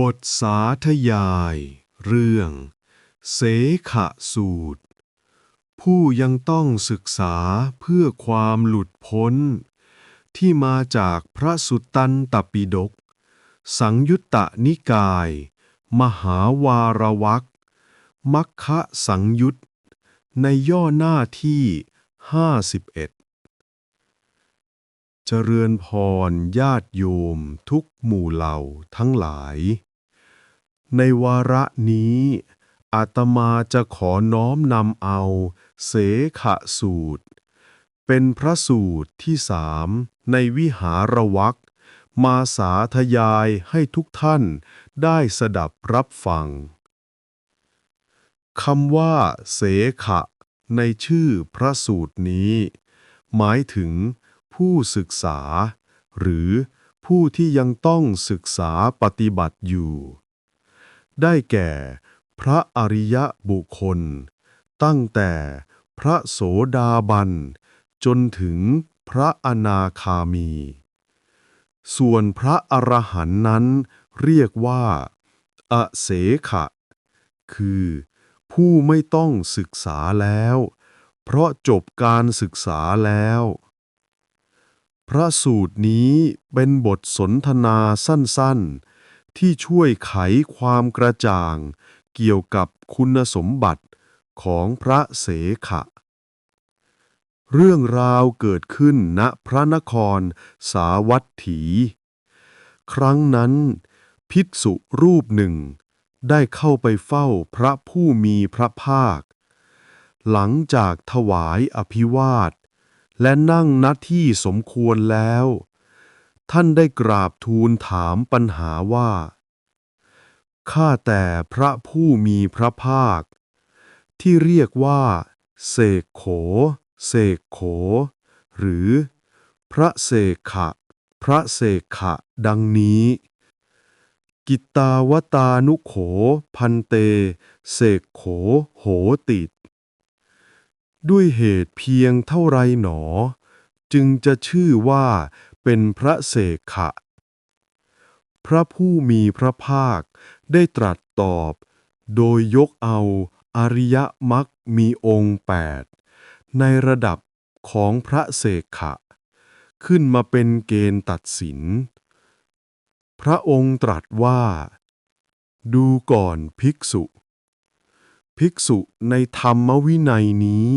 บทสาธยาย เรื่อง เสขะสูตร ผู้ยังต้องศึกษาเพื่อความหลุดพ้น ที่มาจากพระสุตตันตปิฎกสังยุตตนิกาย มหาวารวักมัคคะสังยุตในย่อหน้าที่ 51 เจริญพรญาติโยมทุกหมู่เหล่าทั้งหลาย ในวาระนี้อาตมาจะขอน้อมนำเอา เสขะสูตร เป็นพระสูตรที่สามในวิหารวักมาสาธยายให้ทุกท่านได้สดับรับฟังคำว่า เสขะ ในชื่อพระสูตรนี้ หมายถึง ผู้ศึกษา หรือผู้ที่ยังต้องศึกษาปฏิบัติอยู่ ได้แก่ พระอริยบุคคล ตั้งแต่พระโสดาบัน จนถึงพระอนาคามี ส่วนพระอรหันต์นั้นเรียกว่า อเสขะ คือ ผู้ไม่ต้องศึกษาแล้ว เพราะจบการศึกษาแล้ว พระสูตรนี้เป็นบทสนทนาสั้นๆ ที่ช่วยไขความกระจ่าง เกี่ยวกับคุณสมบัติของพระเสขะ เรื่องราวเกิดขึ้นณพระนครสาวัตถี ครั้งนั้น ภิกษุรูปหนึ่ง ได้เข้าไปเฝ้าพระผู้มีพระภาค หลังจากถวายอภิวาท และนั่งณที่สมควรแล้ว ท่านได้กราบทูลถามปัญหาว่า ข้าแต่พระผู้มีพระภาค ที่เรียกว่า เสกโข เสกโข หรือ พระเสกขะ พระเสกขะ ดังนี้ กิตตาวตานุโข พันเต เสกโข โหติ ด้วยเหตุเพียงเท่าไรหนอ จึงจะชื่อว่าเป็นพระเสกขะ พระผู้มีพระภาคได้ตรัสตอบ โดยยกเอาอริยมรรคมีองค์แปดในระดับของพระเสกขะ ขึ้นมาเป็นเกณฑ์ตัดสิน พระองค์ตรัสว่า ดูก่อนภิกษุ ภิกษุในธรรมวินัยนี้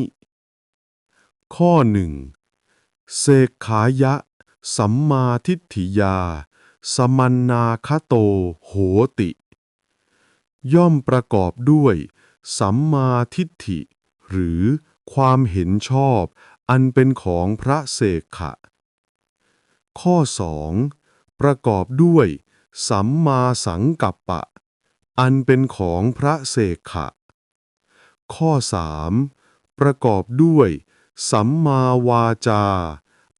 ข้อหนึ่งเสกขายะ สัมมาทิฏฐิยา สมันนาคโต โหติ ย่อมประกอบด้วย สัมมาทิฏฐิ หรือความเห็นชอบ อันเป็นของพระเสกขะ ข้อสองประกอบด้วย สัมมาสังกัปปะ อันเป็นของพระเสกขะ ข้อสามประกอบด้วย สัมมาวาจา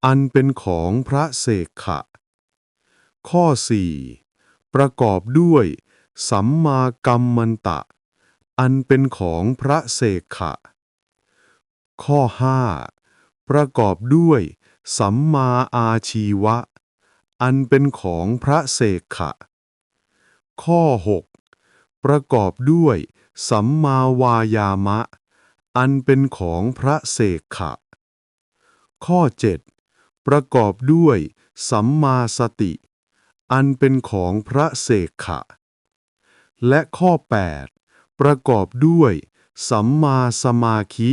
อันเป็นของพระเสกขะ ข้อสี่ประกอบด้วย สัมมากัมมันตะ อันเป็นของพระเสกขะ ข้อห้าประกอบด้วย สัมมาอาชีวะ อันเป็นของพระเสกขะ ข้อหกประกอบด้วย สัมมาวายามะ อันเป็นของพระเสกขะ ข้อเจ็ดประกอบด้วย สัมมาสติ อันเป็นของพระเสกขะ และข้อ 8 ประกอบด้วย สัมมาสมาธิ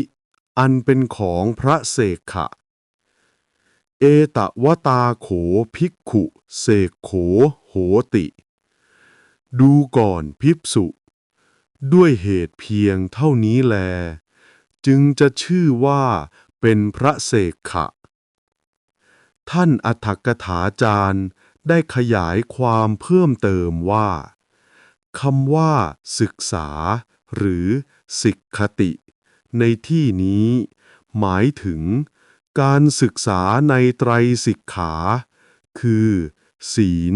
อันเป็นของพระเสกขะ เอตวตาโขภิกขุเสกโขโหติ ดูก่อนภิกษุ ด้วยเหตุเพียงเท่านี้แล จึงจะชื่อว่าเป็นพระเสกขะ ท่านอัฏฐกถาจารย์ได้ขยายความเพิ่มเติมว่าคำว่า ศึกษา หรือสิกขติ ในที่นี้ หมายถึง การศึกษาในไตรสิกขา คือ ศีล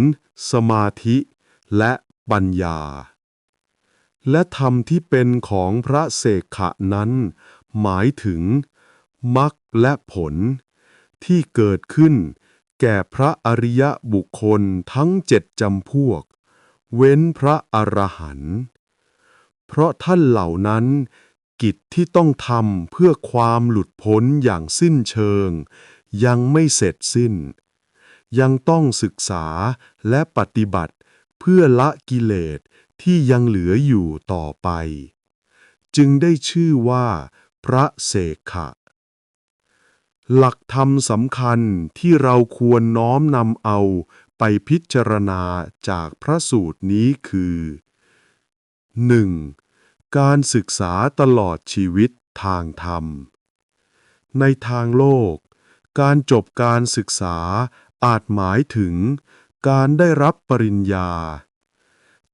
สมาธิ และปัญญา และธรรมที่เป็นของพระเสกขะนั้น หมายถึงมรรคและผล ที่เกิดขึ้น แก่พระอริยบุคคลทั้งเจ็ดจำพวก เว้นพระอรหันต์เพราะท่านเหล่านั้น กิจที่ต้องทำเพื่อความหลุดพ้นอย่างสิ้นเชิง ยังไม่เสร็จสิ้น ยังต้องศึกษาและปฏิบัติเพื่อละกิเลสที่ยังเหลืออยู่ต่อไป จึงได้ชื่อว่า พระเสขะ หลักธรรมสำคัญที่เราควรน้อมนำเอาไปพิจารณาจากพระสูตรนี้คือ 1. การศึกษาตลอดชีวิตทางธรรม ในทางโลก การจบการศึกษาอาจหมายถึงการได้รับปริญญา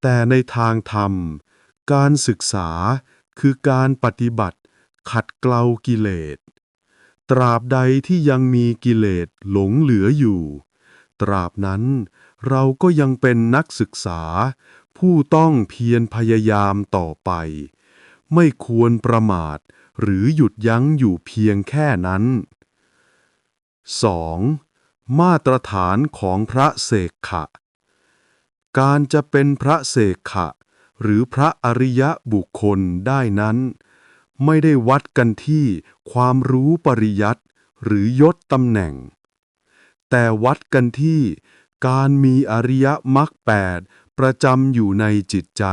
แต่ในทางธรรม การศึกษาคือการปฏิบัติ ขัดเกลากิเลส ตราบใดที่ยังมีกิเลสหลงเหลืออยู่ ตราบนั้นเราก็ยังเป็นนักศึกษา ผู้ต้องเพียรพยายามต่อไป ไม่ควรประมาทหรือหยุดยั้งอยู่เพียงแค่นั้น 2. มาตรฐานของพระเสกขะ การจะเป็นพระเสกขะ หรือพระอริยบุคคลได้นั้น ไม่ได้วัดกันที่ความรู้ปริยัติหรือยศตำแหน่ง แต่วัดกันที่การมีอริยมรรคแปดประจำอยู่ในจิตใจ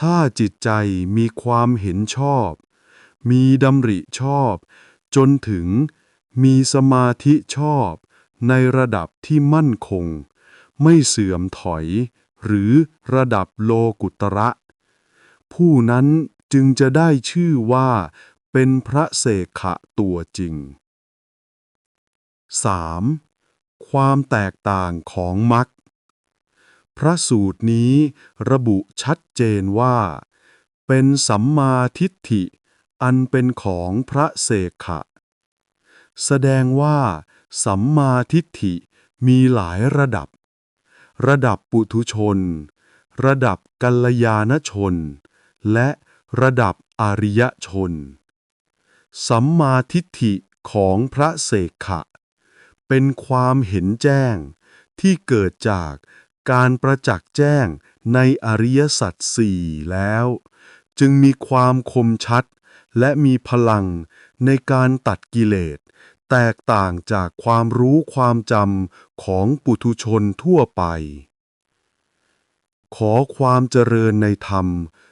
ถ้าจิตใจมีความเห็นชอบ มีดำริชอบ จนถึงมีสมาธิชอบในระดับที่มั่นคง ไม่เสื่อมถอย หรือระดับโลกุตระ ผู้นั้น จึงจะได้ชื่อว่า เป็นพระเสขะตัวจริง 3. ความแตกต่างของมรรคพระสูตรนี้ระบุชัดเจนว่า เป็นสัมมาทิฏฐิ อันเป็นของพระเสขะ แสดงว่า สัมมาทิฏฐิมีหลายระดับ ระดับปุถุชน ระดับกัลยาณชน และ ระดับอริยชน สัมมาทิฏฐิของพระเสกขะ เป็นความเห็นแจ้งที่เกิดจากการประจักษ์แจ้งในอริยสัจสี่แล้ว จึงมีความคมชัดและมีพลังในการตัดกิเลส แตกต่างจากความรู้ความจำของปุถุชนทั่วไป ขอความเจริญในธรรม